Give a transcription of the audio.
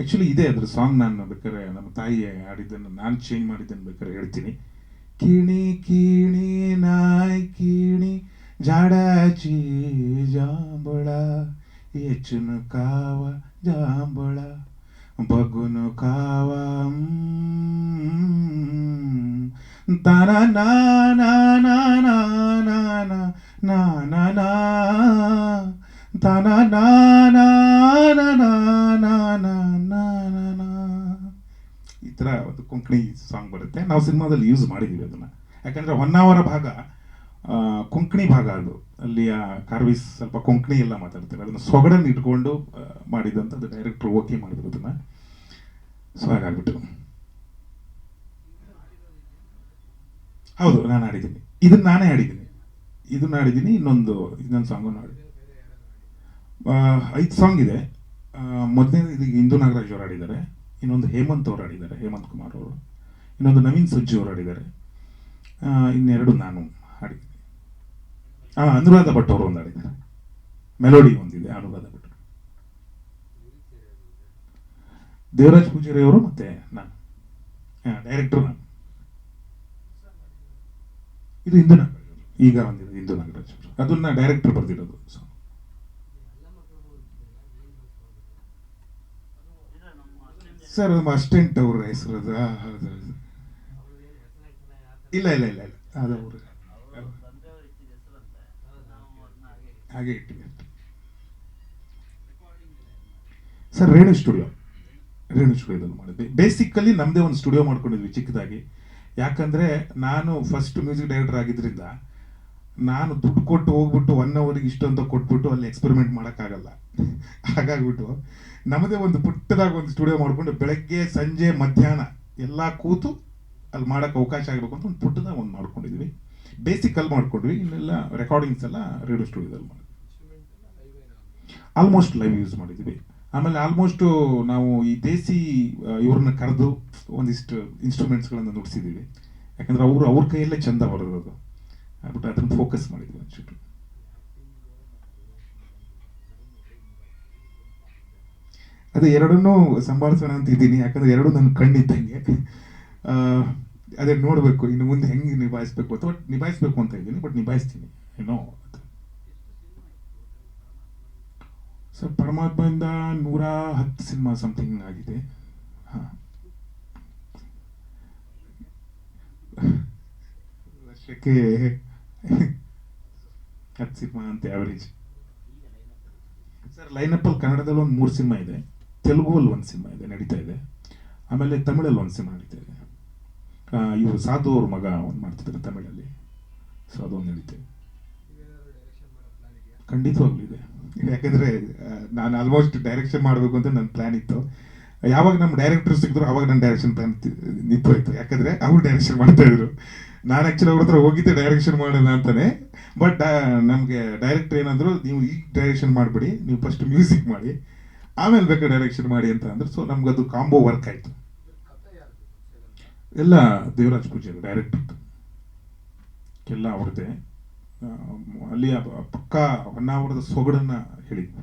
Actually ಇದೆ ಅದ್ರ song ನಾನು ಬೇಕಾದ್ರೆ ನಮ್ಮ ತಾಯಿ ಆಡಿದ್ದನ್ನು ನಾನು ಚೇಂಜ್ ಮಾಡಿದ್ದನ್ನು ಬೇಕಾದ್ರೆ ಹೇಳ್ತೀನಿ ಕಿಣಿ ಕಿಣಿ ನಾಯ್ ಕಿಣಿ ಜಾಡಾಚಿ ಜಾಂಬಳ ಹೆಚ್ಚುನು ಕಾವ ಜಾಂಬಳ ಬಗುನು ಕಾವ ತನ ನಾ ಒಂದು ಕೊಂಕಣಿ ಸಾಂಗ್ ಬರುತ್ತೆ. ನಾವು ಸಿನಿಮಾದಲ್ಲಿ ಯೂಸ್ ಮಾಡಿದ್ದೀವಿ ಅದನ್ನು. ಯಾಕಂದರೆ ಹೊನ್ನಾವರ ಭಾಗ ಕೊಂಕಣಿ ಭಾಗ ಅದು. ಅಲ್ಲಿಯ ಕಾರ್ವಿಸ್ ಸ್ವಲ್ಪ ಕೊಂಕಣಿ ಎಲ್ಲ ಮಾತಾಡ್ತಾರೆ. ಅದನ್ನು ಸೊಗಡನ್ನು ಇಟ್ಕೊಂಡು ಮಾಡಿದಂಥ ಡೈರೆಕ್ಟ್ರು ಓಕೆ ಮಾಡಿದ್ರು ಅದನ್ನು. ಸೊ ಹಾಗಾಗ್ಬಿಟ್ಟು. ಹೌದು, ನಾನು ಆಡಿದ್ದೀನಿ ಇದನ್ನ ನಾನೇ ಆಡಿದ್ದೀನಿ ಇದನ್ನ ಆಡಿದ್ದೀನಿ ಇನ್ನೊಂದು ಇನ್ನೊಂದು ಸಾಂಗನ್ನು ಆಡಿ ಐದು ಸಾಂಗ್ ಇದೆ. ಮೊದಲನೇ ಇದು ಇಂದು ನಾಗರಾಜ್ ಅವರು ಆಡಿದ್ದಾರೆ ಇನ್ನೊಂದು ಹೇಮಂತ್ ಅವರು ಆಡಿದ್ದಾರೆ, ಹೇಮಂತ್ ಕುಮಾರ್ ಅವರು. ಇನ್ನೊಂದು ನವೀನ್ ಸಜ್ಜು ಅವರು ಆಡಿದ್ದಾರೆ. ಇನ್ನೆರಡು ನಾನು ಆಡಿದ್ದೀನಿ. ಹಾಂ ಅನುರಾಧ ಭಟ್ ಅವರು ಒಂದು ಆಡಿದ್ದಾರೆ. ಮೆಲೋಡಿ ಒಂದಿದೆ, ಅನುರಾಧ ಭಟ್. ದೇವರಾಜ್ ಪೂಜಾರಿ ಅವರು ಮತ್ತೆ ನಾನು. ಡೈರೆಕ್ಟರ್ ನಾನು. ಇದು ಇಂದು ನಾಗರಾಜ್ ಈಗ ಬಂದಿದೆ ಇಂದು ನಾಗರಾಜ್ ಅವರು ಅದನ್ನ ಡೈರೆಕ್ಟರ್ ಬರ್ದಿರೋದು ಸೊ ಸರ್ ನಮ್ಮ ಅಸ್ಟೆಂಟ್ ಅವ್ರ ಹೆಸರು ಅದು. ಹೌದು. ಇಲ್ಲ ಇಲ್ಲ ಇಲ್ಲ ಇಲ್ಲ. ಅದು ಹಾಗೆ ಇಟ್ಟಿದೆ. ಸರ್, ರೇಣು ಸ್ಟುಡಿಯೋ. ರೇಣು ಸ್ಟುಡಿಯೋದಲ್ಲಿ ಮಾಡಿದ್ವಿ ಬೇಸಿಕಲಿ ನಮ್ಮದೇ ಒಂದು ಸ್ಟುಡಿಯೋ ಮಾಡ್ಕೊಂಡಿದ್ವಿ ಚಿಕ್ಕದಾಗಿ. ಯಾಕಂದರೆ ನಾನು ಫಸ್ಟ್ ಮ್ಯೂಸಿಕ್ ಡೈರೆಕ್ಟರ್ ಆಗಿದ್ರಿಂದ ನಾನು ದುಡ್ಡು ಕೊಟ್ಟು ಹೋಗ್ಬಿಟ್ಟು ಒನ್ ಅವರಿಗೆ ಇಷ್ಟೊಂತ ಕೊಟ್ಬಿಟ್ಟು ಅಲ್ಲಿ ಎಕ್ಸ್ಪೆರಿಮೆಂಟ್ ಮಾಡೋಕ್ಕಾಗಲ್ಲ. ಹಾಗಾಗ್ಬಿಟ್ಟು ನಮ್ಮದೇ ಒಂದು ಪುಟ್ಟದಾಗ ಒಂದು ಸ್ಟುಡಿಯೋ ಮಾಡಿಕೊಂಡು ಬೆಳಗ್ಗೆ, ಸಂಜೆ, ಮಧ್ಯಾಹ್ನ ಎಲ್ಲ ಕೂತು ಅಲ್ಲಿ ಮಾಡೋಕ್ಕೆ ಅವಕಾಶ ಆಗಬೇಕು ಅಂತ ಒಂದು ಪುಟ್ಟದಾಗ ಒಂದು ಮಾಡ್ಕೊಂಡಿದ್ವಿ. ಬೇಸಿಕ್ ಅಲ್ಲಿ ಮಾಡ್ಕೊಂಡ್ವಿ ಇನ್ನೆಲ್ಲ ರೆಕಾರ್ಡಿಂಗ್ಸ್ ಎಲ್ಲ ರೇಡಿಯೋ ಸ್ಟುಡಿಯೋದಲ್ಲಿ ಮಾಡಿದ್ವಿ. ಆಲ್ಮೋಸ್ಟ್ ಲೈವ್ ಯೂಸ್ ಮಾಡಿದ್ವಿ. ಆಮೇಲೆ ಆಲ್ಮೋಸ್ಟ್ ನಾವು ಈ ದೇಸಿ ಇವ್ರನ್ನ ಕರೆದು ಒಂದಿಷ್ಟು ಇನ್ಸ್ಟ್ರೂಮೆಂಟ್ಸ್ಗಳನ್ನು ನುಡಿಸಿದ್ದೀವಿ ಯಾಕಂದ್ರೆ ಅವರು, ಅವ್ರ ಕೈಯಲ್ಲೇ ಚಂದ ಬರೋದು ಬಟ್ ಅದನ್ನು ಫೋಕಸ್ ಮಾಡಿದ್ವಿ ಒಂಚೂರು ಅದು ಎರಡನ್ನೂ ಸಂಭಾಳಿಸೋಣ ಅಂತ ಇದ್ದೀನಿ, ಯಾಕಂದ್ರೆ ಎರಡು ನನ್ನ ಕಣ್ಣಿದ್ದಂಗೆ. ಅದೇ ನೋಡಬೇಕು, ಇನ್ನು ಮುಂದೆ ಹೆಂಗೆ ನಿಭಾಯಿಸ್ಬೇಕು ಅಥವಾ ನಿಭಾಯಿಸ್ಬೇಕು ಅಂತ ಇದ್ದೀನಿ, ಬಟ್ ನಿಭಾಯಿಸ್ತೀನಿ ಏನೋ ಸೊ ಪರಮಾತ್ಮದಿಂದ ನೂರ ಹತ್ತು ಸಿನಿಮಾ ಸಮಥಿಂಗ್ ಆಗಿದೆ. ಹಾಂ. ವರ್ಷಕ್ಕೆ ಹತ್ತು ಸಿನಿಮಾ ಅಂತ ಆವರೇಜ್ ಸರ್ ಲೈನಪ್ಪಲ್ಲಿ ಕನ್ನಡದಲ್ಲಿ ಒಂದು ಮೂರು ಸಿನಿಮಾ ಇದೆ. ತೆಲುಗು ಅಲ್ಲಿ ಒಂದು ಸಿನಿಮಾ ಇದೆ, ನಡೀತಾ ಇದೆ. ಆಮೇಲೆ ತಮಿಳಲ್ಲಿ ಒಂದು ಸಿನಿಮಾ ನಡೀತಾ ಇದೆ. ಇವರು ಸಾಧು ಅವ್ರ ಮಗ ಒಂದು ಮಾಡ್ತಿದ್ದಾರೆ ತಮಿಳಲ್ಲಿ. ಸೊ ಅದೊಂದು ನಡೀತಾ ಇದೆ. ಖಂಡಿತವಾಗ್ಲೂ ಇದೆ. ಯಾಕಂದ್ರೆ ನಾನು ಆಲ್ಮೋಸ್ಟ್ ಡೈರೆಕ್ಷನ್ ಮಾಡಬೇಕು ಅಂತ ನನ್ನ ಪ್ಲ್ಯಾನ್ ಇತ್ತು. ಯಾವಾಗ ನಮ್ಮ ಡೈರೆಕ್ಟರ್ ಸಿಕ್ಕಿದ್ರು ಅವಾಗ ನನ್ನ ಡೈರೆಕ್ಷನ್ ಪ್ಲಾನ್ ನಿಂತೋಯ್ತು. ಯಾಕಂದ್ರೆ ಅವ್ರು ಡೈರೆಕ್ಷನ್ ಮಾಡ್ತಾ ಇದ್ರು. ನಾನು ಆ್ಯಕ್ಚುಲಿ ಅವ್ರ ಹತ್ರ ಹೋಗಿದ್ದೆ ಡೈರೆಕ್ಷನ್ ಮಾಡಲ್ಲ ಅಂತಾನೆ. ಬಟ್ ನಮಗೆ ಡೈರೆಕ್ಟರ್ ಏನಂದ್ರು, ನೀವು ಈಗ ಡೈರೆಕ್ಷನ್ ಮಾಡಬೇಡಿ, ನೀವು ಫಸ್ಟ್ ಮ್ಯೂಸಿಕ್ ಮಾಡಿ, ಆಮೇಲೆ ಬೇಕಾ ಡೈರೆಕ್ಷನ್ ಮಾಡಿ ಅಂತ ಅಂದ್ರೆ. ಸೊ ನಮ್ಗೆ ಅದು ಕಾಂಬೋ ವರ್ಕ್ ಆಯ್ತು. ಎಲ್ಲ ದೇವರಾಜ್ ಪೂಜೆ ಡೈರೆಕ್ಟರ್ ಎಲ್ಲ ಅವ್ರದ್ದೇ. ಅಲ್ಲಿ ಪಕ್ಕ ಹೊನ್ನಾವರದ ಸೊಗಡನ್ನ ಹೇಳಿದ್ವಿ.